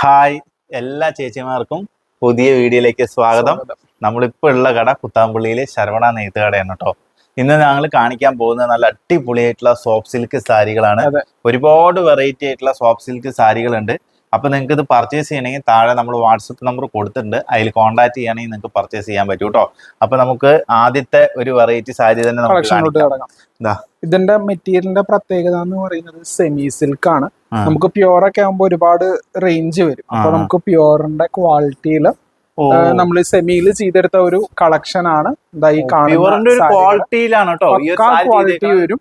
Hi എല്ലാ ചേച്ചിമാർക്കും പുതിയ വീഡിയോയിലേക്ക് സ്വാഗതം. നമ്മളിപ്പോൾ ഉള്ള കട കുത്താമ്പള്ളിയിലെ ശരവണ നെയ്ത്ത് കടയാണ് കേട്ടോ ഇന്ന് ഞങ്ങൾ കാണിക്കാൻ പോകുന്നത് നല്ല അടിപൊളിയായിട്ടുള്ള സോഫ്റ്റ് സിൽക്ക് സാരികളാണ്. ഒരുപാട് വെറൈറ്റി ആയിട്ടുള്ള സോഫ്റ്റ് സിൽക്ക് സാരികളുണ്ട്. അപ്പൊ നിങ്ങൾക്ക് ഇത് പർച്ചേസ് ചെയ്യണമെങ്കിൽ താഴെ നമ്മൾ വാട്സപ്പ് നമ്പർ കൊടുത്തിട്ടുണ്ട്. അതിൽ കോൺടാക്ട് ചെയ്യണമെങ്കിൽ നിങ്ങൾക്ക് പർച്ചേസ് ചെയ്യാൻ പറ്റും കേട്ടോ. അപ്പൊ നമുക്ക് ആദ്യത്തെ ഒരു വെറൈറ്റി സാരി തന്നെ നമുക്ക് ഇതിന്റെ മെറ്റീരിയലിന്റെ പ്രത്യേകത എന്ന് പറയുന്നത് സെമി സിൽക്ക് ആണ്. നമുക്ക് പ്യുവർ ഒക്കെ ആകുമ്പോൾ ഒരുപാട് റേഞ്ച് വരും. അപ്പൊ നമുക്ക് പ്യുവറിന്റെ ക്വാളിറ്റിയിൽ നമ്മൾ സെമിയിൽ ചെയ്തെടുത്ത ഒരു കളക്ഷൻ ആണ്. ഈ പ്യുവറിന്റെ ഒരു കാണുന്ന ക്വാളിറ്റിയിലാണ് കേട്ടോ. ക്വാളിറ്റി വരും.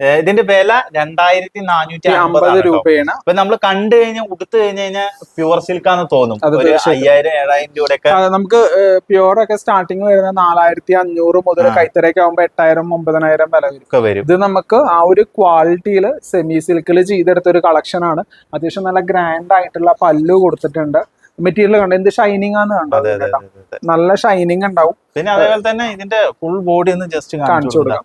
ഇതിന്റെ വില രണ്ടായിരത്തി നാനൂറ്റി അമ്പത് അമ്പത് രൂപ രൂപയാണ്. ഇപ്പൊ നമ്മൾ കണ്ടു കഴിഞ്ഞാൽ ഉടുത്തു കഴിഞ്ഞു കഴിഞ്ഞാൽ പ്യുവർ സിൽക്കാന്ന് തോന്നും. അത് ഒരു. അയ്യായിരം ഏഴായിരം രൂപയൊക്കെ നമുക്ക് പ്യുവർ ഒക്കെ സ്റ്റാർട്ടിങ് വരുന്ന നാലായിരത്തി അഞ്ഞൂറ് മുതൽ കൈത്തറയൊക്കെ ആകുമ്പോൾ എട്ടായിരം ഒമ്പതിനായിരം വില വരും. ഒക്കെ വരും. ഇത് നമുക്ക് ആ ഒരു ക്വാളിറ്റിയിൽ സെമി സിൽക്കിൽ ചെയ്തെടുത്ത ഒരു കളക്ഷൻ ആണ്. അത്യാവശ്യം നല്ല ഗ്രാൻഡ് ആയിട്ടുള്ള പല്ലു കൊടുത്തിട്ടുണ്ട്. മെറ്റീരിയൽ കണ്ടോ? എന്ത് ഷൈനിങ് ആണ് കണ്ടോ? അതെ അതെ കേട്ടോ? അതെ, അതെ. നല്ല ഷൈനിങ് ഉണ്ടാവും. പിന്നെ അതേപോലെ തന്നെ ഇതിന്റെ ഫുൾ ബോഡി ഒന്ന് ജസ്റ്റ് കാണിച്ചു കൊടുക്കാം.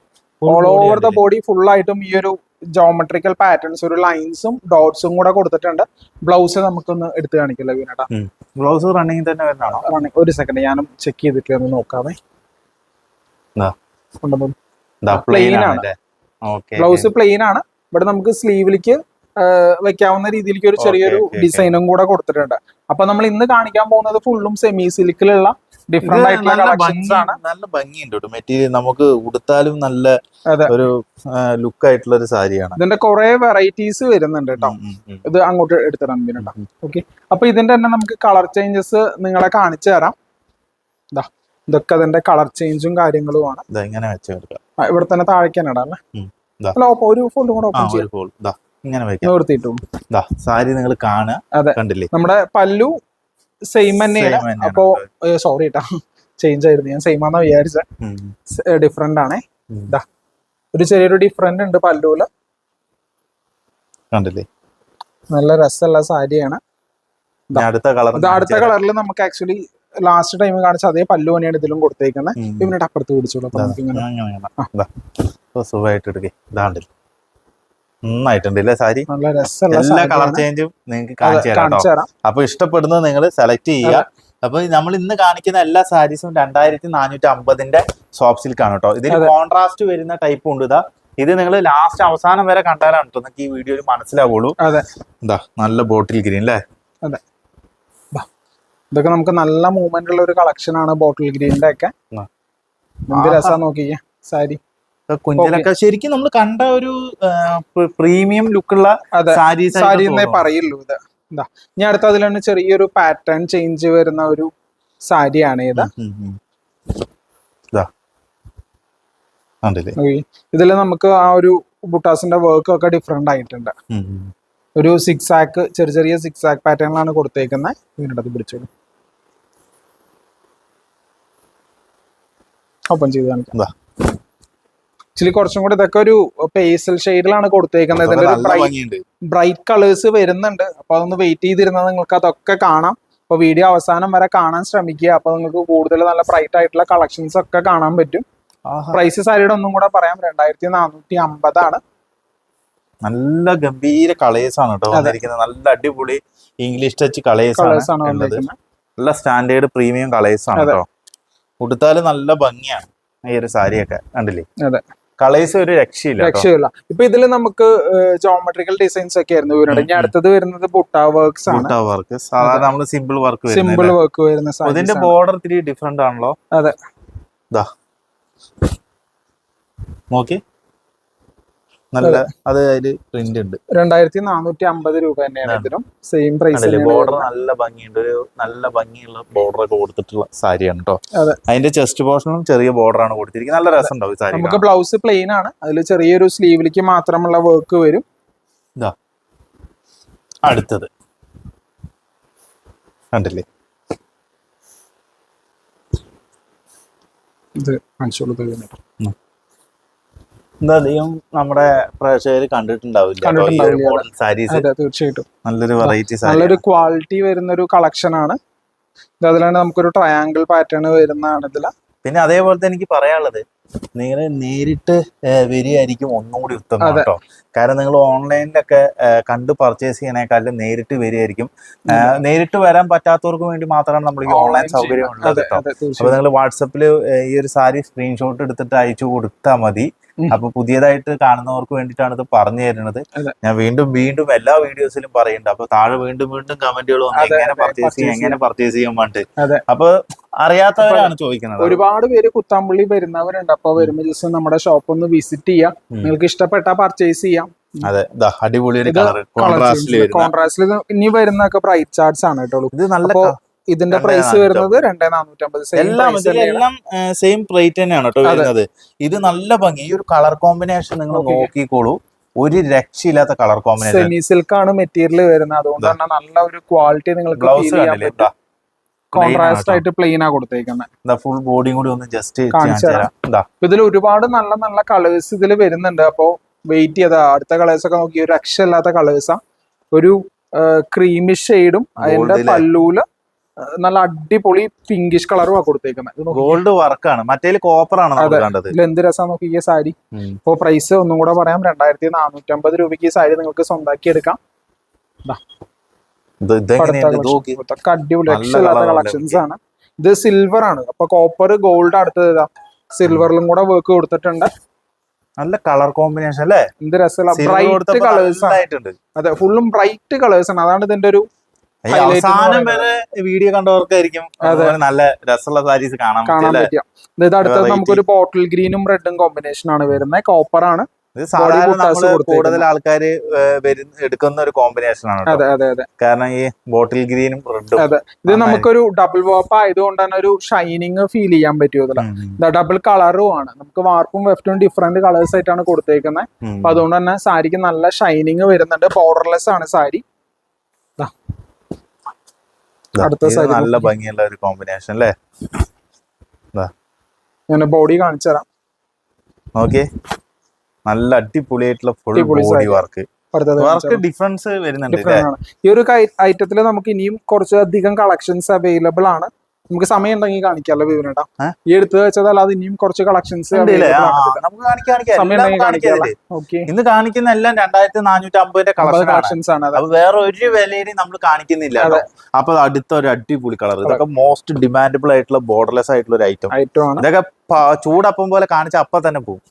All over the body full ആയിട്ടും ഈ ഒരു ജോമെട്രിക്കൽ പാറ്റേൺസ് ഒരു ലൈൻസും ഡോട്ട്സും കൂടെ കൊടുത്തിട്ടുണ്ട്. ബ്ലൗസ് നമുക്കൊന്ന് എടുത്ത് കാണിക്കില്ല വീണേട്ടാ? ബ്ലൗസ് റണ്ണിങ് തന്നെ വരുന്നതാണോ? റണ്ണിങ് ഒരു സെക്കൻഡ് ഞാനും ചെക്ക് ചെയ്തിട്ട് ഒന്ന് നോക്കാമേ പ്ലെയിൻ ആണ്. ബ്ലൗസ് പ്ലെയിൻ ആണ്. ഇവിടെ നമുക്ക് സ്ലീവിലേക്ക് വെക്കാവുന്ന രീതിയിലേക്ക് ഒരു ചെറിയൊരു. ഡിസൈനും കൂടെ കൊടുത്തിട്ടുണ്ട്. അപ്പൊ നമ്മൾ ഇന്ന് കാണിക്കാൻ പോകുന്നത് ഫുള്ളും സെമി സിൽക്കിലുള്ള ഡിഫറെന്റ് ആയിട്ടുള്ള കളക്ഷൻസ് ആണ്. നല്ല ഭംഗിയുണ്ട് കേട്ടോ. മെറ്റീരിയൽ നമുക്ക് ഉടുത്താലും നല്ല ഒരു ലുക്ക് ആയിട്ടുള്ള ഒരു സാരിയാണ്. ഇതിന്റെ കുറെ വെറൈറ്റീസ് വരുന്നുണ്ട് കേട്ടോ. ഇത് അങ്ങോട്ട് എടുത്തരാം ഉം. ഓക്കെ അപ്പൊ ഇതിന്റെ തന്നെ നമുക്ക് കളർ ചേഞ്ചസ് നിങ്ങളെ കാണിച്ചു തരാം. ഇതാ ഇതൊക്കെ അതിന്റെ കളർ ചേഞ്ചും കാര്യങ്ങളുമാണ് ഇങ്ങനെ വെച്ച് കൊടുക്കാം. ഇവിടെ തന്നെ താഴേക്കാനാണ് അല്ലേ? ഒരു ഫോൾഡും കൂടെ ആ ഓപ്പൺ ചെയ്യാം ഇങ്ങനെ ദാ സാരി നിങ്ങൾ കാണുക. കണ്ടില്ലേ? നമ്മുടെ പല്ലു സെയിം തന്നെയാണ്. അപ്പോ സോറി കേട്ടോ ചേഞ്ച് ആയിരുന്നു. ഞാൻ സെയിം ആണെന്ന് വിചാരിച്ച. ഡിഫറെന്റ് ആണേ. ഇതാ. ഒരു ചെറിയൊരു ഡിഫറെന്റ് ഉണ്ട് പല്ലൂല. കണ്ടില്ലേ? നല്ല രസമുള്ള സാരിയാണ്. അടുത്ത കളറിൽ നമുക്ക് ആക്ച്വലി ലാസ്റ്റ് ടൈം കാണിച്ച അതേ പല്ലു തന്നെയാണ് ഇതിലും കൊടുത്തേക്കുന്നത് ഇവരുടെ അപ്പുറത്ത് പിടിച്ചോളൂ. സുഖമായിട്ട് എടുക്കേ. ഇതാണ്ടില്ല നന്നായിട്ടുണ്ട് അല്ലേ സാരി? എല്ലാ കളർ ചേഞ്ചും നിങ്ങൾക്ക് അതെ, കാണിച്ചു തരാം. കേട്ടോ അപ്പൊ ഇഷ്ടപ്പെടുന്നത് നിങ്ങൾ സെലക്ട് ചെയ്യുക. അപ്പൊ നമ്മൾ ഇന്ന് കാണിക്കുന്ന എല്ലാ സാരീസും രണ്ടായിരത്തി നാനൂറ്റി അമ്പതിന്റെ സോഫ്റ്റ് സിൽക്ക് ആണ് കേട്ടോ. ഇതിന് കോൺട്രാസ്റ്റ് വരുന്ന ടൈപ്പ് ഉണ്ട് ഇതാ. ഇത് നിങ്ങൾ ലാസ്റ്റ് അവസാനം വരെ കണ്ടാലാണ് കേട്ടോ നിങ്ങൾക്ക് ഈ വീഡിയോയിൽ മനസ്സിലാവുള്ളൂ. അതെ. എന്താ നല്ല ബോട്ടിൽ ഗ്രീൻ അല്ലേ ഇതൊക്കെ നമുക്ക് നല്ല മൂവ്മെന്റ് ഉള്ള ഒരു കളക്ഷൻ ആണ് ബോട്ടിൽ ഗ്രീനിന്റെ ഒക്കെ. എന്ത്. രസാ നോക്കിക്കേ സാരി. കുഞ്ചിലൊക്കെ ശരിക്കും നമ്മൾ കണ്ട ഒരു പ്രീമിയം ലുക്കുള്ള സാരി സാരി എന്നേ പറയുള്ളൂ ഇത്. എന്താ ഇനി അടുത്ത അതിൽ തന്നെ ചെറിയൊരു പാറ്റേൺ ചേഞ്ച് വരുന്ന ഒരു സാരിയാണ് ഇത്. ഇതിൽ നമുക്ക് ആ ഒരു ബുട്ടാസിന്റെ വർക്ക് ഒക്കെ ഡിഫറെന്റ് ആയിട്ടുണ്ട്. ഒരു സിക്സ് ആക്ക് ചെറിയ ചെറിയ സിക്സ് ആക്ക് പാറ്റേണിലാണ് കൊടുത്തേക്കുന്നത് ഇതിനടുത്ത് പിടിച്ചോളൂ ഓപ്പൺ ചെയ്ത് കാണിക്കാം. ആക്ച്വലി കുറച്ചും കൂടി ഇതൊക്കെ ഒരു പേസൽ ഷെയ്ഡിലാണ് കൊടുത്തേക്കുന്നത്. ഇതിന്റെ ഒരു ബ്രൈറ്റ് കളേഴ്സ് വരുന്നുണ്ട്. അപ്പൊ അതൊന്ന് വെയിറ്റ് ചെയ്തിരുന്നാൽ നിങ്ങൾക്ക് അതൊക്കെ കാണാം. അപ്പൊ വീഡിയോ അവസാനം വരെ കാണാൻ ശ്രമിക്കുക. അപ്പൊ നിങ്ങൾക്ക് കൂടുതൽ നല്ല ബ്രൈറ്റ് ആയിട്ടുള്ള കളക്ഷൻസ് ഒക്കെ കാണാൻ പറ്റും. പ്രൈസ് സാരിയുടെ ഒന്നും കൂടെ പറയാം. രണ്ടായിരത്തി നാനൂറ്റി അമ്പതാണ് നല്ല ഗംഭീര കളേഴ്സ് ആണ് കേട്ടോ വന്നിരിക്കുന്നത്. നല്ല അടിപൊളി ഇംഗ്ലീഷ് ടച്ച് കളേഴ്സ് ആണ് നല്ല സ്റ്റാൻഡേർഡ് പ്രീമിയം കളേഴ്സ് ആണ്. കേട്ടോ. ഉടുത്താൽ നല്ല ഭംഗിയാണ് ഈ ഒരു സാരിയൊക്കെ. കണ്ടില്ലേ? അതെ. കളേഴ്സ് ഒരു രക്ഷയില്ല രക്ഷയില്ല. ഇപ്പൊ ഇതിൽ നമുക്ക് ജോമെട്രിക്കൽ ഡിസൈൻസ് ഒക്കെ ആയിരുന്നു. വരുന്നത് ഇനി. അടുത്തത് വരുന്നത് ബുട്ട വർക്ക്സ് ആണ്. വർക്ക് സാധാരണ നമ്മൾ സിമ്പിൾ വർക്ക് സിമ്പിൾ വർക്ക് വരുന്ന ഇതിന്റെ ബോർഡർ ഇത്തിരി ഡിഫറെന്റ് ആണല്ലോ. അതെ. നോക്കി. നല്ല അത്. അതിൽ പ്രിന്റ് ഉണ്ട്. രണ്ടായിരത്തി നാനൂറ്റി അമ്പത് രൂപ തന്നെയാണ്. ഇതിനും സെയിം പ്രൈസ് ബോർഡർ നല്ല ഭംഗിയുണ്ട്. ഒരു നല്ല ഭംഗിയുള്ള ബോർഡർ ഒക്കെ കൊടുത്തിട്ടുള്ള സാരിയാണ് കേട്ടോ അതെ. അതിന്റെ ചെസ്റ്റ് പോർഷനും ചെറിയ ബോർഡർ ആണ് കൊടുത്തിരിക്കുന്നത്. നല്ല രസം ഉണ്ടാവും സാരി നമുക്ക് ബ്ലൗസ് പ്ലെയിൻ ആണ്. അതിൽ ചെറിയൊരു സ്ലീവിലേക്ക് മാത്രമുള്ള വർക്ക് വരും. ഇതാ. അടുത്തത്. കണ്ടില്ലേ? ഇത് കാണിച്ചോളൂ. എന്തായാലും നമ്മുടെ പ്രേക്ഷകർ കണ്ടിട്ടുണ്ടാവില്ല. സാരീസ് തീർച്ചയായിട്ടും. നല്ലൊരു വെറൈറ്റി നല്ലൊരു ക്വാളിറ്റി വരുന്ന ഒരു കളക്ഷൻ ആണ്. അതിലാണ് നമുക്കൊരു ട്രയാങ്കിൾ പാറ്റേൺ വരുന്നതാണ് ഇതിൽ. പിന്നെ അതേപോലെ തന്നെ എനിക്ക് പറയാനുള്ളത് നിങ്ങൾ നേരിട്ട് വരികയായിരിക്കും ഒന്നുകൂടി ഉത്തമം. കേട്ടോ. കാരണം നിങ്ങൾ ഓൺലൈനിലൊക്കെ കണ്ട് പർച്ചേസ് ചെയ്യണേക്കാളും നേരിട്ട് വരികയായിരിക്കും. നേരിട്ട് വരാൻ പറ്റാത്തവർക്ക് വേണ്ടി മാത്രമാണ് നമ്മൾ ഈ ഓൺലൈൻ സൗകര്യം ഉള്ളത് കേട്ടോ. അപ്പൊ നിങ്ങൾ വാട്സപ്പിൽ ഈ ഒരു സാരി സ്ക്രീൻഷോട്ട് എടുത്തിട്ട് അയച്ചു കൊടുത്താൽ മതി. അപ്പൊ പുതിയതായിട്ട് കാണുന്നവർക്ക് വേണ്ടിട്ടാണ് ഇത് പറഞ്ഞു തരുന്നത്. ഞാൻ വീണ്ടും വീണ്ടും എല്ലാ വീഡിയോസിലും പറയുന്നുണ്ട്. അപ്പൊ താഴെ വീണ്ടും വീണ്ടും കമന്റുകൾ വന്ന് എങ്ങനെ പർച്ചേസ് ചെയ്യാം എങ്ങനെ പർച്ചേസ് ചെയ്യാൻ വേണ്ടി. അപ്പൊ അറിയാത്തവരാണ് ചോദിക്കുന്നത്. ഒരുപാട് പേര് കുത്താമ്പള്ളി വരുന്നവരുണ്ട്. അപ്പൊ വരുമ്പോ ജസ്റ്റ് നമ്മുടെ ഷോപ്പ് ഒന്ന് വിസിറ്റ് ചെയ്യാം. നിങ്ങൾക്ക് ഇഷ്ടപ്പെട്ട പർച്ചേസ് ചെയ്യാം. അതെ അടിപൊളി കോൺട്രാസ്റ്റിൽ വരുന്ന. കോൺട്രാസ്റ്റിൽ ഇനി വരുന്നൊക്കെ പ്രൈസ് ചാർട്ട്സ് ആണ് കേട്ടോ. ഇത് നല്ല ഇതിന്റെ പ്രൈസ്. വരുന്നത് രണ്ടേ നാനൂറ്റമ്പത്. എല്ലാം എല്ലാം സെയിം റേറ്റ് തന്നെയാണ് കേട്ടോ. വരുന്നത്. ഇത് നല്ല ഭംഗി. ഈ ഒരു കളർ കോമ്പിനേഷൻ നിങ്ങൾ നോക്കിക്കോളൂ. ഒരു രക്ഷയില്ലാത്ത കളർ കോമ്പിനേഷൻ സെമി സിൽക്ക് ആണ് മെറ്റീരിയൽ വരുന്നത്. അതുകൊണ്ട് തന്നെ നല്ല ഒരു ക്വാളിറ്റി നിങ്ങൾക്ക് ബ്ലൗസ് കണ്ടില്ലേ? കോൺട്രാസ്റ്റ് ആയിട്ട് പ്ലെയിൻ ആ കൊടുത്തേക്കുന്നത് ഫുൾ ബോഡിയും കൂടി ഒന്ന് ജസ്റ്റ് കാണിച്ചു തരാം. ഇതിൽ ഒരുപാട് നല്ല നല്ല കളേഴ്സ് ഇതിൽ വരുന്നുണ്ട്. അപ്പോ വെയിറ്റ് ചെയ്താ. അടുത്ത കളേഴ്സ് ഒക്കെ നോക്കി. ഒരു രക്ഷയില്ലാത്ത കളേഴ്സാ ഒരു ക്രീമിഷ് ഷെയ്ഡും അതിന്റെ പല്ലൂൽ നല്ല അടിപൊളി പിങ്കിഷ് കളറും ആ കൊടുത്തേക്കുന്നത്. ഗോൾഡ് വർക്കാണ് മറ്റേൽ കോപ്പർ ആണ് എന്ത് രസം നോക്കി ഈ സാരി. ഇപ്പൊ പ്രൈസ് ഒന്നും കൂടെ പറയാം. രണ്ടായിരത്തി നാനൂറ്റമ്പത് രൂപയ്ക്ക് ഈ സാരി നിങ്ങൾക്ക് സ്വന്താക്കി എടുക്കാം. അടിപൊളി കളക്ഷൻസ് ആണ്. ഇത് സിൽവർ ആണ്. അപ്പൊ കോപ്പർ ഗോൾഡ് അടുത്തത് ഇതാ. സിൽവറിലും കൂടെ വർക്ക് കൊടുത്തിട്ടുണ്ട്. നല്ല കളർ കോമ്പിനേഷൻ അല്ലേ? എന്ത് രസമുള്ള ബ്രൈറ്റ് കളേഴ്സ് ആണ്. അതെ ഫുള്ളും ബ്രൈറ്റ് കളേഴ്സ് ആണ്. അതാണ് ഇതിന്റെ ഒരു അവസാനം. വരെ വീഡിയോ കണ്ടവർക്കായിരിക്കും. നല്ല രസമുള്ള സാരീസ് കാണാൻ കാണാൻ പറ്റിയ ഇത് അടുത്തത്. നമുക്കൊരു ബോട്ടിൽ ഗ്രീനും റെഡും കോമ്പിനേഷൻ ആണ് വരുന്നത് കോപ്പർ ആണ്. ഇത് സാധാരണ നമ്മൾ കൂടുതൽ ആൾക്കാർ എടുക്കുന്ന ഒരു കോമ്പിനേഷൻ ആണ്. അതെ അതെ അതെ. കാരണം ഈ ബോട്ടിൽ ഗ്രീനും റെഡും അതെ. ഇത് നമുക്കൊരു ഡബിൾ വാപ്പ് ആയതുകൊണ്ട് തന്നെ ഒരു ഷൈനിങ് ഫീൽ ചെയ്യാൻ പറ്റുമല്ല ഇതാ ഡബിൾ കളറും ആണ്. നമുക്ക് വാർപ്പും വെഫ്റ്റും ഡിഫറെന്റ് കളേഴ്സ് ആയിട്ടാണ് കൊടുത്തേക്കുന്നത് അപ്പൊ അതുകൊണ്ട് തന്നെ സാരിക്ക് നല്ല ഷൈനിങ് വരുന്നുണ്ട്. ബോർഡർലെസ് ആണ് സാരി. അടുത്ത നല്ല ഭംഗിയുള്ള ഒരു കോമ്പിനേഷൻ അല്ലേ? ഞാൻ ബോഡി കാണിച്ചു തരാം. നോക്കിയേ. നല്ല അടിപൊളിയായിട്ടുള്ള full body work work difference വരുന്നുണ്ട് ഈ ഒരു ഐറ്റത്തിൽ നമുക്ക് ഇനിയും കുറച്ചധികം കളക്ഷൻസ് അവൈലബിൾ ആണ്. നമുക്ക് സമയം ഉണ്ടെങ്കിൽ കാണിക്കാമല്ലോ വിവരം ഏട്ടാ ഈ എടുത്തു വെച്ചതല്ലാതെ ഇനിയും കുറച്ച് കളക്ഷൻസ് കാണിക്കാം കാണിക്കാം. കാണിക്കാം ഇന്ന് കാണിക്കുന്ന എല്ലാം രണ്ടായിരത്തി നാനൂറ്റി അമ്പതിന്റെ കളക്ഷൻസ് ആണ് അത്. വേറെ ഒരു വിലയിലും നമ്മൾ കാണിക്കുന്നില്ല. അപ്പൊ അടുത്ത ഒരു അടിപൊളി കളർ ഇതൊക്കെ മോസ്റ്റ് ഡിമാൻഡബിൾ ആയിട്ടുള്ള ബോർഡർലെസ് ആയിട്ടുള്ള ഒരു ഐറ്റം ഐറ്റം ആണ്. ഇതൊക്കെ ചൂടപ്പം പോലെ കാണിച്ച അപ്പൊ തന്നെ പോകും.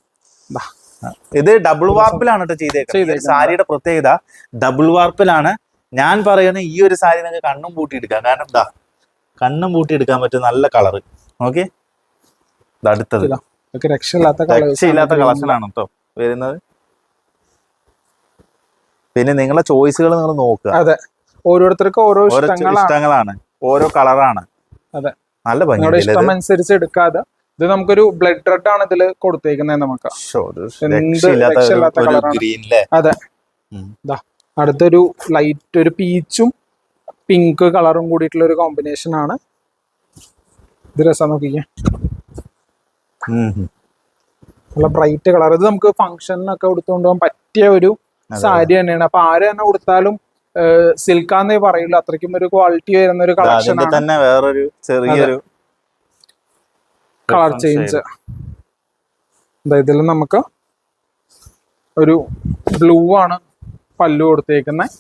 ഇത് ഡബിൾ വാർപ്പിലാണ് കേട്ടോ ചെയ്തേക്കുന്നത്. സാരിയുടെ പ്രത്യേകത ഡബിൾ വാർപ്പിലാണ് ഞാൻ പറയുന്ന ഈ ഒരു സാരി നിങ്ങൾക്ക് കണ്ണും പൂട്ടി എടുക്കാം. കാരണം എന്താ കണ്ണും പൂട്ടി എടുക്കാൻ പറ്റും നല്ല കളർ ഓക്കെ? അടുത്തത്. രക്ഷയില്ലാത്ത രക്ഷയില്ലാത്ത കളക്ഷൻ ആണ് കേട്ടോ വരുന്നത്. പിന്നെ നിങ്ങളെ ചോയ്സുകൾ നിങ്ങൾ നോക്കുക. അതെ. ഓരോരുത്തർക്കും ഓരോ ഇഷ്ടങ്ങളാണ്. ഓരോ കളറാണ്. അതെ. നല്ല ഭംഗി ഭംഗിയുണ്ട് ഇഷ്ടം അനുസരിച്ച് എടുക്കാതെ ഇത് നമുക്കൊരു ബ്ലഡ് റെഡ് ആണ് ഇതിൽ കൊടുത്തേക്കുന്നത് നമുക്ക്. അതെ. അടുത്തൊരു ലൈറ്റ് ഒരു പീച്ചും പിങ്ക് കളറും കൂടിയിട്ടുള്ള ഒരു കോമ്പിനേഷൻ ആണ്. ഇത് രസം നോക്കിക്കേ. നല്ല ബ്രൈറ്റ് കളർ ഇത് നമുക്ക് ഫംഗ്ഷനൊക്കെ കൊടുത്തുകൊണ്ട് പോകാൻ പറ്റിയ ഒരു സാരി തന്നെയാണ്. അപ്പൊ ആര് തന്നെ ഉടുത്താലും സിൽക്കാന്നേ പറയുള്ളൂ അത്രയ്ക്കും ഒരു ക്വാളിറ്റി വരുന്ന ഒരു കളക്ഷൻ തന്നെ വേറൊരു ചെറിയൊരു കളർ ചേഞ്ച്. ഇതിൽ നമുക്ക് ഒരു ബ്ലൂ ആണ് പല്ലു കൊടുത്തേക്കുന്നത്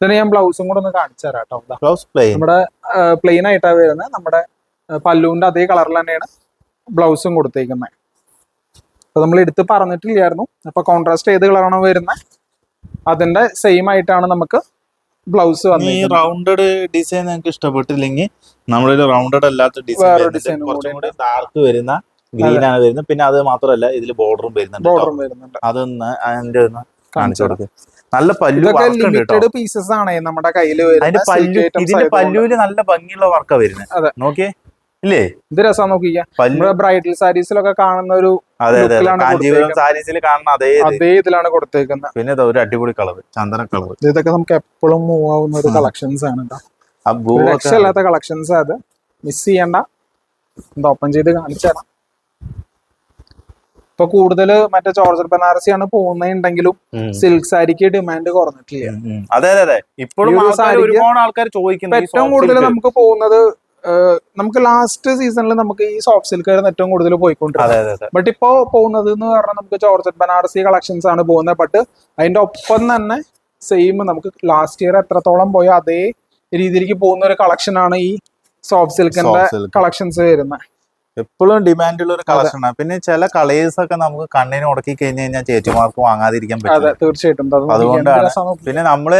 ഇതിന് ഞാൻ ബ്ലൗസും കൂടെ ഒന്ന് കാണിച്ചു തരാം കേട്ടോ. ബ്ലൗസ് പ്ലെയിൻ നമ്മുടെ പ്ലെയിൻ ആയിട്ടാണ് വരുന്നത് നമ്മുടെ പല്ലുവിന്റെ അതേ കളറിൽ തന്നെയാണ് ബ്ലൗസും കൊടുത്തേക്കുന്നത് അപ്പൊ നമ്മൾ എടുത്ത് പറഞ്ഞിട്ടില്ലായിരുന്നു. അപ്പൊ കോൺട്രാസ്റ്റ് ഏത് കളറാണോ വരുന്നത് അതിന്റെ സെയിം ആയിട്ടാണ് നമുക്ക് ബ്ലൗസ് ഈ റൗണ്ടഡ് ഡിസൈൻ നിങ്ങൾക്ക് ഇഷ്ടപ്പെട്ടില്ലെങ്കിൽ നമ്മളൊരു റൗണ്ടഡ് അല്ലാത്ത ഡിസൈൻ കുറച്ചും കൂടി ഡാർക്ക് വരുന്ന ഗ്രീൻ ആണ് വരുന്നത്. പിന്നെ അത് മാത്രമല്ല ഇതിൽ ബോർഡറും വരുന്നുണ്ട്. ബോർഡറും വരുന്നുണ്ട്. അതൊന്ന് അതിന്റെ ഒന്ന് കാണിച്ചു കാണിച്ചു നല്ല പല്ലു ലിമിറ്റഡ് പീസസ് ആണ് നമ്മുടെ കയ്യിൽ അതിന്റെ പല്ലു ഇതിന്റെ പല്ലുവിൽ നല്ല ഭംഗിയുള്ള വർക്കാ വരുന്നത്. നോക്കിയേ. ഇല്ലേ? ഇത് രസം നോക്കിക്കാം. ബ്രൈഡൽ സാരീസിലൊക്കെ കാണുന്ന ഒരു. സാരീസിൽ കാണുന്ന അതേ. അതേ ഇതിലാണ് കൊടുത്തേക്കുന്നത്. പിന്നെ ഒരു അടിപൊളി കളർ ചന്ദന കളർ ഇതൊക്കെ നമുക്ക് എപ്പോഴും മൂവ് ആവുന്ന ഒരു കളക്ഷൻസ് ആണ് രക്ഷയില്ലാത്ത കളക്ഷൻസ് അത്. മിസ് ചെയ്യണ്ട. എന്താ ഓപ്പൺ ചെയ്ത് കാണിച്ചു ഇപ്പൊ കൂടുതൽ മറ്റേ ചോർജർ ബനാറസി ആണ് പോകുന്നുണ്ടെങ്കിലും. സിൽക്ക് സാരിക്ക് ഡിമാൻഡ് കുറഞ്ഞിട്ടില്ല. അതെ അതെ ഇപ്പോഴും ആൾക്കാർ ചോദിക്കുന്നത് ഏറ്റവും കൂടുതൽ. നമുക്ക് പോകുന്നത് നമുക്ക് ലാസ്റ്റ് സീസണിൽ നമുക്ക് ഈ സോഫ്റ്റ് സിൽക്ക് ആയിരുന്നു ഏറ്റവും കൂടുതൽ പോയിക്കൊണ്ടിരുന്നത്. ബട്ട് ഇപ്പോ പോകുന്നത് എന്ന് പറഞ്ഞാൽ നമുക്ക് ചോർജർ ബനാറസി കളക്ഷൻസ് ആണ് പോകുന്നത്. ബട്ട് അതിന്റെ ഒപ്പം തന്നെ സെയിം നമുക്ക് ലാസ്റ്റ് ഇയർ എത്രത്തോളം പോയോ അതേ രീതിയിലേക്ക് പോകുന്ന ഒരു കളക്ഷൻ ആണ് ഈ സോഫ്റ്റ് സിൽക്കിന്റെ കളക്ഷൻസ് വരുന്നത്. എപ്പോഴും ഡിമാൻഡ് ഉള്ള ഒരു കളക്ഷൻ ആണ്. പിന്നെ ചില കളേഴ്സ് ഒക്കെ നമുക്ക് കണ്ണിന് ഉടക്കി കഴിഞ്ഞു കഴിഞ്ഞാൽ ചേച്ചിമാർക്ക് വാങ്ങാതിരിക്കാൻ പറ്റും തീർച്ചയായിട്ടും. അതുകൊണ്ടാണ്. പിന്നെ നമ്മൾ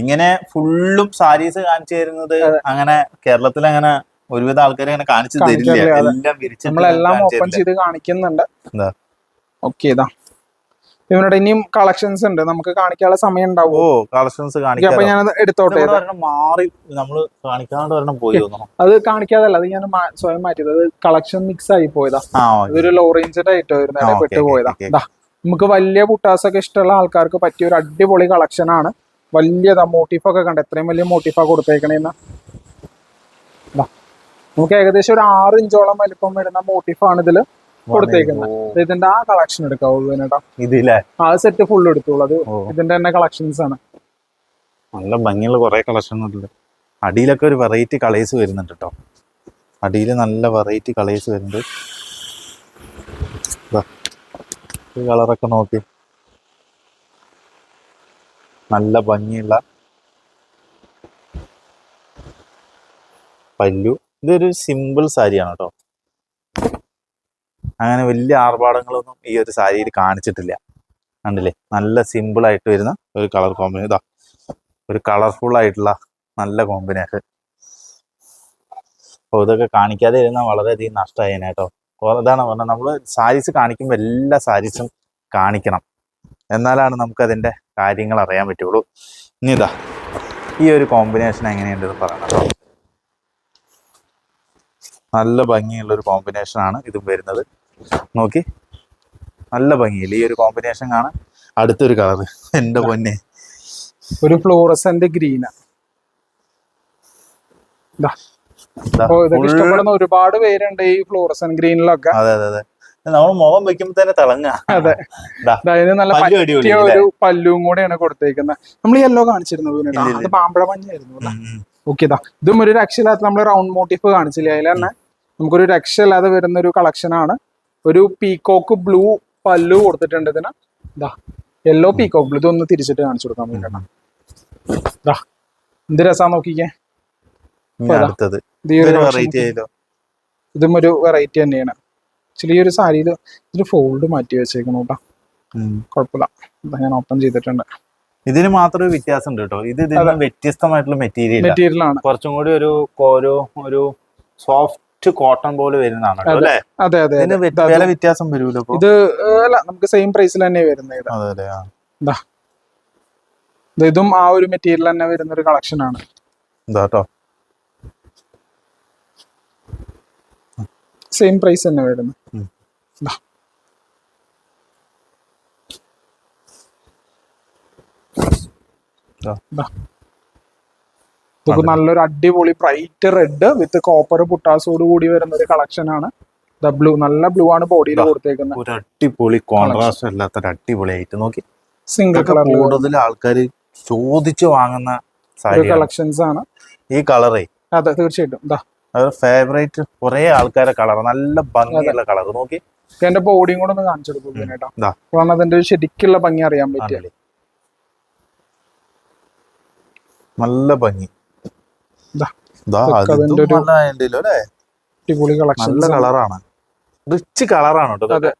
ഇങ്ങനെ ഫുള്ളും സാരീസ് കാണിച്ചു തരുന്നത് അങ്ങനെ കേരളത്തിൽ അങ്ങനെ ഒരുവിധ ആൾക്കാരെ അങ്ങനെ കാണിച്ചു തരില്ല. എല്ലാം നമ്മളെല്ലാം ഓപ്പൺ ചെയ്ത് കാണിക്കുന്നുണ്ട്. ഓക്കേ ഓക്കെ ഇതാ. ഇവരുടെ ഇനിയും കളക്ഷൻസ് ഉണ്ട്. നമുക്ക് കാണിക്കാനുള്ള സമയം ഉണ്ടാവും. ഓ കളക്ഷൻസ് അപ്പൊ ഞാനത് എടുത്തോട്ടെ. മാറി നമ്മൾ കാണിക്കാണ്ട് ഒരെണ്ണം പോയി അത് കാണിക്കാതല്ല അത് ഞാൻ സ്വയം മാറ്റിയത്. അത് കളക്ഷൻ മിക്സ് ആയി പോയതാ. ഇതൊരു ലോ റേഞ്ചഡ് ആയിട്ട് വരുന്ന പെട്ട് പോയതാ. ദാ, നമുക്ക് വലിയ പുട്ടാസ് ഒക്കെ ഇഷ്ടമുള്ള ആൾക്കാർക്ക് പറ്റിയ ഒരു അടിപൊളി കളക്ഷൻ ആണ്. വലിയതാ മോട്ടീഫ് ഒക്കെ കണ്ട. എത്രയും വലിയ മോട്ടീഫാ കൊടുത്തേക്കണേന്ന് ദാ, നമുക്ക് ഏകദേശം ഒരു ആറ് ഇഞ്ചോളം വലിപ്പം വരുന്ന മോട്ടീഫാണ് ഇതിൽ കൊടുത്തേക്കുന്നത് ഇതിന്റെ ആ കളക്ഷൻ എടുക്കാവൂ ഇതിനേട്ടാ ഇതില്ലേ ആ സെറ്റ് ഫുൾ എടുത്തോളൂ. അത് ഇതിന്റെ തന്നെ കളക്ഷൻസ് ആണ്. നല്ല ഭംഗിയുള്ള കുറെ കളക്ഷൻ ഉണ്ട്. അടിയിലൊക്കെ ഒരു വെറൈറ്റി കളേഴ്സ് വരുന്നുണ്ട് കേട്ടോ അടിയിൽ നല്ല വെറൈറ്റി കളേഴ്സ് വരുന്നുണ്ട്. ഈ കളറൊക്കെ നോക്കി. നല്ല ഭംഗിയുള്ള പല്ലു. ഇതൊരു സിമ്പിൾ സാരിയാണ് കേട്ടോ അങ്ങനെ വലിയ ആർഭാടങ്ങളൊന്നും ഈ ഒരു സാരിയിൽ കാണിച്ചിട്ടില്ല. കണ്ടില്ലേ? നല്ല സിമ്പിൾ ആയിട്ട് വരുന്ന ഒരു കളർ കോമ്പിനേഷൻ ഇതാ ഒരു കളർഫുൾ ആയിട്ടുള്ള നല്ല കോമ്പിനേഷൻ അപ്പോൾ ഇതൊക്കെ കാണിക്കാതെ ഇരുന്നാൽ വളരെയധികം നഷ്ടമായേനെ കേട്ടോ. ഇതാണ് പറഞ്ഞത്. നമ്മൾ സാരീസ് കാണിക്കുമ്പോൾ എല്ലാ സാരീസും കാണിക്കണം. എന്നാലാണ് നമുക്ക് അതിന്റെ കാര്യങ്ങൾ അറിയാൻ പറ്റുള്ളൂ. ഇനി ഇതാ ഈ ഒരു കോമ്പിനേഷൻ എങ്ങനെയുണ്ടെന്ന് പറയണം നല്ല ഭംഗിയുള്ള ഒരു കോമ്പിനേഷൻ ആണ് ഇതും വരുന്നത്. നോക്കി. നല്ല ഭംഗിയില്ല? ഈ ഒരു കോമ്പിനേഷൻ കാണാൻ. അടുത്തൊരു കളർ എന്റെ പൊന്നെ. ഒരു ഫ്ലോറസന്റ് ഗ്രീനാ. ഇഷ്ടപ്പെടുന്ന ഒരുപാട് പേരുണ്ട് ഈ ഫ്ലോറസന്റ് ഗ്രീനിലൊക്കെ. അതെ അതെ അതെ. നമ്മൾ മുഖം വെക്കുമ്പോ തന്നെ തിളങ്ങുക അതെ. അതായത് നല്ല പറ്റിയ ഒരു പല്ലും കൂടെയാണ് കൊടുത്തേക്കുന്നത്. നമ്മൾ യെല്ലോ കാണിച്ചിരുന്നത് പാമ്പഴ. അത് മാമ്പഴ മഞ്ഞായിരുന്നു. ഓക്കെ ഇതാ ഇതും ഒരു രക്ഷയില്ലാത്ത നമ്മൾ റൗണ്ട് മോട്ടീഫ് കാണിച്ചില്ലേ? അതിൽ തന്നെ നമുക്കൊരു രക്ഷയില്ലാതെ വരുന്ന ഒരു കളക്ഷൻ ആണ്. ഒരു പീകോക്ക് ബ്ലൂ പല്ലു കൊടുത്തിട്ടുണ്ട് ഇതിന്. ഇതാ യെല്ലോ പീകോക്ക് ബ്ലൂ ഇതൊന്ന് തിരിച്ചിട്ട് കാണിച്ചു കൊടുക്കാൻ വേണ്ടിട്ടാണ് ഇതാ എന്ത് രസാ നോക്കിക്കേ. ഇത് ഒരു വെറൈറ്റി തന്നെയാണ്. ആക്ച്വലി ഈ ഒരു സാരിയിൽ ഇതിൽ ഫോൾഡ് മാറ്റി വെച്ചേക്കണം കേട്ടോ. കുഴപ്പമില്ല. ഞാൻ ഓപ്പൺ ചെയ്തിട്ടുണ്ട്. ഇതിന് മാത്രം ഒരു വ്യത്യാസം ഉണ്ട് കേട്ടോ. ഇത് ഇതിന്. വ്യത്യസ്തമായിട്ടുള്ള മെറ്റീരിയൽ മെറ്റീരിയൽ ആണ്. കുറച്ചും കൂടി ഒരു ഒരു ഒരു സോഫ്റ്റ് കോട്ടൺ പോലെ വരുന്നതാണ്. അല്ലേ? അതെ അതെ. വില വ്യത്യാസം വരൂലോ ഇത് അല്ല നമുക്ക് സെയിം പ്രൈസിൽ തന്നെ വരുന്നത് അതെ അതെ. ഇത് ഇതും ആ ഒരു മെറ്റീരിയൽ തന്നെ വരുന്ന ഒരു കളക്ഷൻ ആണ്. ഇതാ സെയിം പ്രൈസ് തന്നെ വരുന്നത്. ഉം. ഇതൊക്കെ നല്ലൊരു അടിപൊളി ബ്രൈറ്റ് റെഡ് വിത്ത് കോപ്പർ പുട്ടാസോട് കൂടി വരുന്ന ഒരു കളക്ഷൻ ആണ്. ദ ബ്ലൂ നല്ല ബ്ലൂ ആണ് ബോഡിയിൽ. കൊടുത്തേക്കുന്നത് ഒരു അടിപൊളി കോൺട്രാസ്റ്റ് അല്ലാത്ത അടിപൊളി ആയിട്ട് നോക്കി. സിംഗിൾ കളർ കൂടുതൽ ആൾക്കാർ ചോദിച്ചു വാങ്ങുന്ന കളക്ഷൻസ് ആണ്. ഈ കളറേ അതെ തീർച്ചയായിട്ടും. അത് ഫേവറേറ്റ് കുറെ ആൾക്കാരെ കളർ നല്ല ഭംഗിയുള്ള കളർ നോക്കി. എന്റെ ബോഡിയും കൂടെ ഒന്ന് കാണിച്ചു കൊടുക്കും കേട്ടോ ദാ. അതിന്റെ ഒരു ശരിക്കുള്ള ഭംഗി അറിയാൻ പറ്റിയാലേ നല്ല ഭംഗി. അതിന്റെ ഒരു- നല്ല കളറാണ്. റിച്ച് കളറാണ് കേട്ടോ അതെ.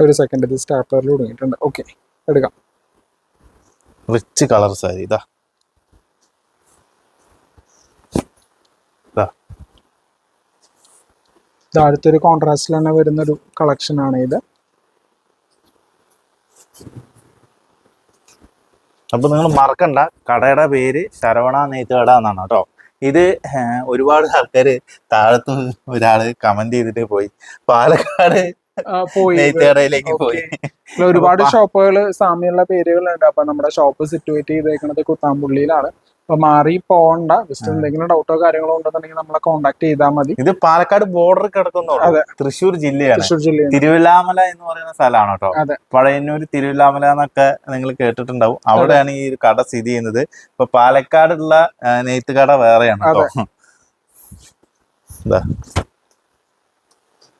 ഒരു സെക്കൻഡ് ഇത് സ്റ്റാപ്പറിൽ തുടങ്ങിയിട്ടുണ്ട്. ഓക്കെ എടുക്കാം. റിച്ച് കളർ സാരി ഇതാ ഇതാ ഇത് അടുത്തൊരു കോൺട്രാസ്റ്റിൽ തന്നെ വരുന്ന ഒരു കളക്ഷൻ ആണ് ഇത്. അപ്പൊ നിങ്ങൾ മറക്കണ്ട. കടയുടെ പേര് ശരവണ നെയ്ത്ത് കട എന്നാണ് കേട്ടോ. ഇത് ഒരുപാട് ആൾക്കാര് താഴത്ത് ഒരാൾ കമന്റ് ചെയ്തിട്ട് പോയി. പാലക്കാട് പോയി. നെയ്ത്തുകടയിലേക്ക് പോയി. ഒരുപാട് ഷോപ്പുകൾ സാമ്യമുള്ള പേരുകളുണ്ട്. അപ്പൊ നമ്മുടെ ഷോപ്പ് സിറ്റുവേറ്റ് ചെയ്തേക്കുന്നത് കുത്താമ്പുള്ളിയിലാണ്. അപ്പൊ മാറി പോകണ്ട ജസ്റ്റ് എന്തെങ്കിലും ഡൗട്ടോ കാര്യങ്ങളോ ഉണ്ടെന്നുണ്ടെങ്കിൽ നമ്മളെ കോൺടാക്ട് ചെയ്താൽ മതി. ഇത് പാലക്കാട് ബോർഡർ കിടക്കുന്ന അതെ. തൃശ്ശൂർ ജില്ലയാണ്. തൃശ്ശൂർ ജില്ല തിരുവില്ലാമല എന്ന് പറയുന്ന സ്ഥലമാണ് കേട്ടോ. അതെ. പഴയന്നൂർ തിരുവില്ലാമല എന്നൊക്കെ നിങ്ങൾ കേട്ടിട്ടുണ്ടാവും. അവിടെയാണ് ഈ ഒരു കട സ്ഥിതി ചെയ്യുന്നത്. ഇപ്പൊ പാലക്കാടുള്ള നെയ്ത്ത് കട വേറെയാണ് കേട്ടോ.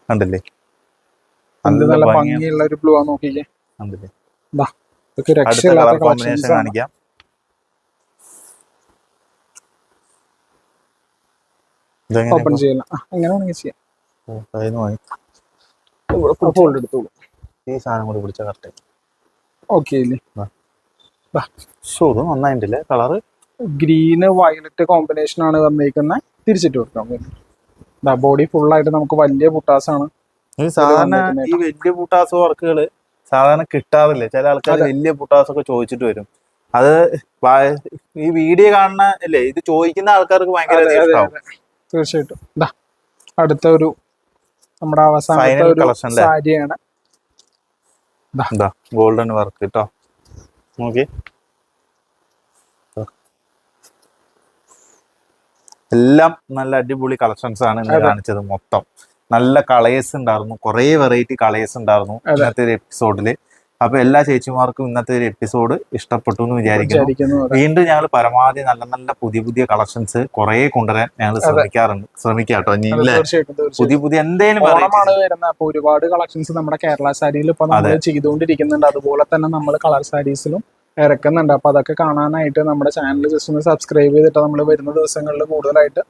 കണ്ടില്ലേ? നല്ല ഭംഗിയുള്ള ഒരു ബ്ലൂ ആ നോക്കിക്കേ. കണ്ടില്ലേ? ഇതൊക്കെ രക്ഷയില്ലാത്ത കളർ കോമ്പിനേഷൻ കാണിക്കാം. ഓപ്പൺ ചെയ്യണം. അങ്ങനെ വേണമെങ്കിൽ ചെയ്യാം. ഫോൾഡ് എടുത്തോളൂ. ഈ സാധനം കൂടി പിടിച്ച കറക്റ്റ് ഓക്കെ ഇല്ലേ? ഷോ ഇത് നന്നായിട്ടില്ലേ? കളറ് ഗ്രീന് വയലറ്റ് കോമ്പിനേഷൻ ആണ് വന്നിരിക്കുന്നത് തിരിച്ചിട്ട് കൊടുക്കാം. ബോഡി ഫുൾ ആയിട്ട് നമുക്ക് വലിയ പുട്ടാസ് ആണ് ഈ സാധാരണ ഈ വലിയ പുട്ടാസ് വർക്കുകൾ സാധാരണ കിട്ടാറില്ല? ചില ആൾക്കാർ വലിയ പുട്ടാസ് ഒക്കെ ചോദിച്ചിട്ട് വരും. അത് ഈ വീഡിയോ കാണുന്ന അല്ലേ ഇത് ചോദിക്കുന്ന ആൾക്കാർക്ക് ഭയങ്കര ഇഷ്ടമാവും. തീർച്ചയായിട്ടും. അടുത്ത ഒരു നമ്മുടെ അവസാനത്തെ ഒരു? സാരിയാണ്. ഗോൾഡൻ വർക്ക് കേട്ടോ നോക്കി. എല്ലാം നല്ല അടിപൊളി കളക്ഷൻസ് ആണ് ഇന്ന്. കാണിച്ചത് മൊത്തം. നല്ല കളേഴ്സ് ഉണ്ടായിരുന്നു. കുറേ വെറൈറ്റി കളേഴ്സ് ഉണ്ടായിരുന്നു ഇന്നത്തെ ഒരു എപ്പിസോഡിൽ അപ്പൊ എല്ലാ ചേച്ചിമാർക്കും ഇന്നത്തെ ഒരു എപ്പിസോഡ് ഇഷ്ടപ്പെട്ടു എന്ന് വിചാരിക്കുന്നു. വീണ്ടും ഞങ്ങൾ പരമാവധി നല്ല നല്ല പുതിയ പുതിയ കളക്ഷൻസ് കുറെ കൊണ്ടുവരാൻ ഞങ്ങൾ ശ്രമിക്കാറുണ്ട്. ശ്രമിക്കാട്ടോ ഇനി പുതിയ പുതിയ. അപ്പൊ ഒരുപാട് കളക്ഷൻസ് നമ്മുടെ കേരള സാരിയിൽ ഇപ്പൊ നമ്മൾ ചെയ്തുകൊണ്ടിരിക്കുന്നുണ്ട്. അതുപോലെ തന്നെ നമ്മൾ കളർ സാരീസിലും ഇറക്കുന്നുണ്ട്. അപ്പൊ അതൊക്കെ കാണാനായിട്ട് നമ്മുടെ ചാനൽ ജസ്റ്റ് ഒന്ന് സബ്സ്ക്രൈബ് ചെയ്തിട്ട് നമ്മൾ വരുന്ന ദിവസങ്ങളിൽ കൂടുതലായിട്ട്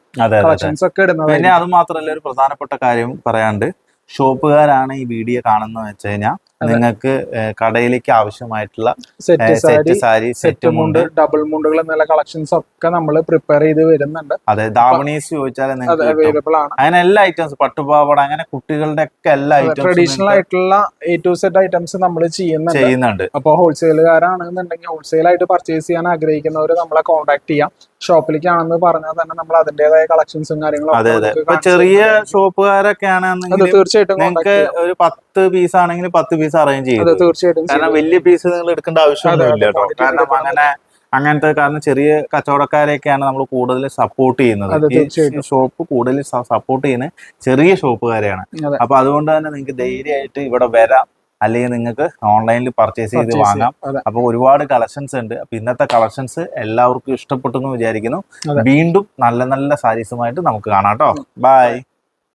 കളക്ഷൻസ് ഒക്കെ പിന്നെ ഇടുന്നതായിരിക്കും അത് മാത്രമല്ല ഒരു പ്രധാനപ്പെട്ട കാര്യം പറയാണ്ട് ഷോപ്പുകാരാണ് ഈ വീഡിയോ കാണുന്നത് വെച്ച് കഴിഞ്ഞാൽ. നിങ്ങൾക്ക് കടയിലേക്ക് ആവശ്യമായിട്ടുള്ള set sari set sari set set മുണ്ട് ഡബിൾ മുണ്ടുകൾ എന്നുള്ള കളക്ഷൻസ് ഒക്കെ നമ്മൾ പ്രിപ്പയർ ചെയ്ത് വരുന്നുണ്ട്. അതെ ദാവണീസ് ചോദിച്ചാൽ അവൈലബിൾ ആണ്. അങ്ങനെ എല്ലാ ഐറ്റംസ് പട്ടുപാവട അങ്ങനെ കുട്ടികളുടെ ഒക്കെ എല്ലാ ട്രഡീഷണൽ ഐറ്റംസും ആയിട്ടുള്ള എ ടു സെറ്റ് ഐറ്റംസ് നമ്മൾ ചെയ്യുന്നുണ്ട്. ചെയ്യുന്നുണ്ട്. അപ്പോൾ ഹോൾസെയിലുകാരാണെന്നുണ്ടെങ്കിൽ ഹോൾസെയിൽ ആയിട്ട് പർച്ചേസ് ചെയ്യാൻ ആഗ്രഹിക്കുന്നവർ നമ്മളെ കോൺടാക്ട് ചെയ്യാം. ഷോപ്പിലേക്കാണെന്ന് പറഞ്ഞാൽ തന്നെ നമ്മൾ അതിന്റേതായ കളക്ഷൻസും കാര്യങ്ങളും അതെ അതെ. ചെറിയ ഷോപ്പുകാരൊക്കെ ആണെന്നുണ്ടെങ്കിൽ തീർച്ചയായിട്ടും നിങ്ങൾക്ക് ഒരു പത്ത് പീസ് ആണെങ്കിൽ പത്ത് പീസ് അറേഞ്ച് അത് ചെയ്യും തീർച്ചയായിട്ടും കാരണം വലിയ പീസ് നിങ്ങൾ എടുക്കേണ്ട ആവശ്യമൊന്നും അതെ, ഇല്ല കേട്ടോ. കാരണം അങ്ങനെ അങ്ങനത്തെ കാരണം ചെറിയ കച്ചവടക്കാരെയൊക്കെയാണ് നമ്മൾ കൂടുതൽ സപ്പോർട്ട് ചെയ്യുന്നത്. ഷോപ്പ് കൂടുതൽ സപ്പോർട്ട് ചെയ്യുന്ന ചെറിയ ഷോപ്പുകാരെയാണ്. അപ്പൊ അതുകൊണ്ട് തന്നെ നിങ്ങൾക്ക് ധൈര്യമായിട്ട് ഇവിടെ വരാം. അല്ലെങ്കിൽ നിങ്ങൾക്ക് ഓൺലൈനിൽ പർച്ചേസ് ചെയ്ത് വാങ്ങാം. അപ്പൊ ഒരുപാട് കളക്ഷൻസ് ഉണ്ട്. അപ്പൊ ഇന്നത്തെ കളക്ഷൻസ് എല്ലാവർക്കും ഇഷ്ടപ്പെട്ടു എന്ന് വിചാരിക്കുന്നു. വീണ്ടും നല്ല നല്ല സാരീസുമായിട്ട് നമുക്ക് കാണാം കേട്ടോ. ബൈ